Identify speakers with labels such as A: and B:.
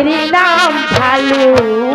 A: এরই নাম ভালো।